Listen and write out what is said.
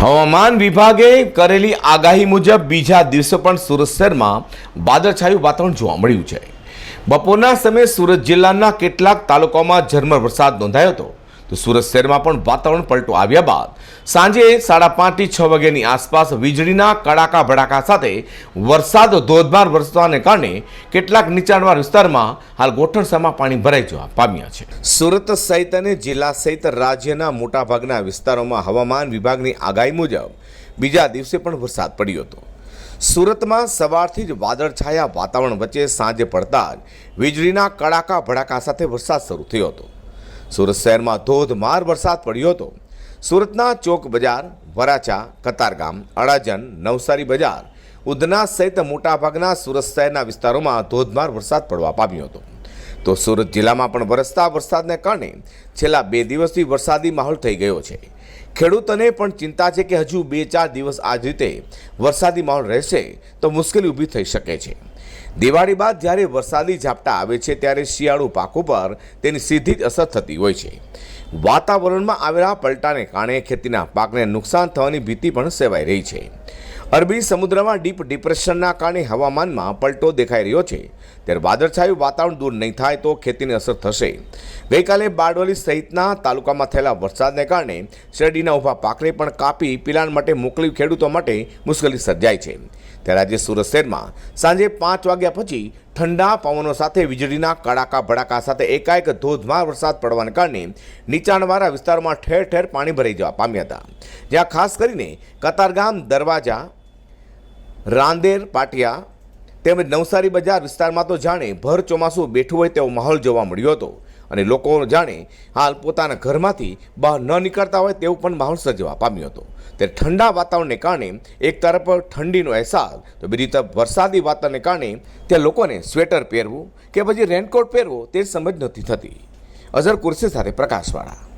હવામાન વિભાગે કરેલી આગાહી મુજબ બીજા દિવસે પણ સુરત શહેરમાં વાદળછાયું વાતાવરણ જોવા મળ્યું છે. બપોરના સમયે સુરત જિલ્લાના કેટલાક તાલુકાઓમાં ઝરમર વરસાદ નોંધાયો હતો. તો સુરત શહેરમાં પણ વાતાવરણ પલટો આવ્યા બાદ સાંજે સાડા પાંચથી છ વાગ્યાની આસપાસ વીજળીના કડાકા ભડાકા સાથે વરસાદ ધોધમાર વરસવાને કારણે કેટલાક નીચાણવાળા વિસ્તારમાં હાલ ગોઠણસામાં પાણી ભરાઈ જવા પામ્યા છે. સુરત સહિત અને જિલ્લા સહિત રાજ્યના મોટાભાગના વિસ્તારોમાં હવામાન વિભાગની આગાહી મુજબ બીજા દિવસે પણ વરસાદ પડ્યો હતો. સુરતમાં સવારથી જ વાદળછાયા વાતાવરણ વચ્ચે સાંજે પડતા જ વીજળીના કડાકા ભડાકા સાથે વરસાદ શરૂ થયો હતો. સુરત શહેરમાં ધોધમાર વરસાદ પડ્યો હતો. સુરતના ચોક બજાર, વરાછા, કતારગામ અડાજન નવસારી બજાર, ઉધના સહિત મોટાભાગના સુરત શહેરના વિસ્તારોમાં ધોધમાર વરસાદ પડવા પામ્યો હતો. તો સુરત જિલ્લામાં પણ વરસતા વરસાદને કારણે છેલ્લા બે દિવસથી વરસાદી માહોલ થઈ ગયો છે. ખેડૂતોને પણ ચિંતા છે કે હજુ બે ચાર દિવસ આ રીતે વરસાદી માહોલ રહેશે તો મુશ્કેલી ઊભી થઈ શકે છે. દિવાળી બાદ જ્યારે વરસાદી ઝાપટા આવે છે ત્યારે શિયાળુ પાકો પર તેની સીધી જ અસર થતી હોય છે. વાતાવરણમાં આવેલા પલટાને કારણે ખેતીના પાકને નુકસાન થવાની ભીતિ પણ સેવાઈ રહી છે. અરબી સમુદ્રમાં ડીપ ડિપ્રેશનના કારણે હવામાનમાં પલટો દેખાઈ રહ્યો છે. ત્યારે વાદળછાયું વાતાવરણ દૂર નહીં થાય તો ખેતીને અસર થશે. ગઈકાલે બારડોલી સહિતના તાલુકામાં થયેલા વરસાદને કારણે શેરડીના ઊભા પાકને પણ કાપી પિલાણ માટે મોકલી ખેડૂતો માટે મુશ્કેલી સર્જાઈ છે. ત્યારે આજે સુરત શહેરમાં સાંજે પાંચ વાગ્યા પછી ઠંડા પવનો સાથે વીજળીના કડાકા ભડાકા સાથે એકાએક ધોધમાર વરસાદ પડવાને કારણે નીચાણવાળા વિસ્તારોમાં ઠેર ઠેર પાણી ભરાઈ જવા પામ્યા હતા. જ્યાં ખાસ કરીને કતારગામ, દરવાજા, રાંદેર, પાટિયા તેમજ નવસારી બજાર વિસ્તારમાં તો જાણે ભર ચોમાસું બેઠું હોય તેવો માહોલ જોવા મળ્યો હતો. અને લોકો જાણે હાલ પોતાના ઘરમાંથી બહાર ન નીકળતા હોય તેવું પણ માહોલ સર્જવા પામ્યો હતો. તે ઠંડા વાતાવરણને કારણે એક તરફ ઠંડીનો અહેસાસ, તો બીજી તરફ વરસાદી વાતાવરણને કારણે ત્યાં લોકોને સ્વેટર પહેરવું કે પછી રેનકોટ પહેરવો તે સમજ નથી થતી. અઝર કુરશી સાથે પ્રકાશવાળા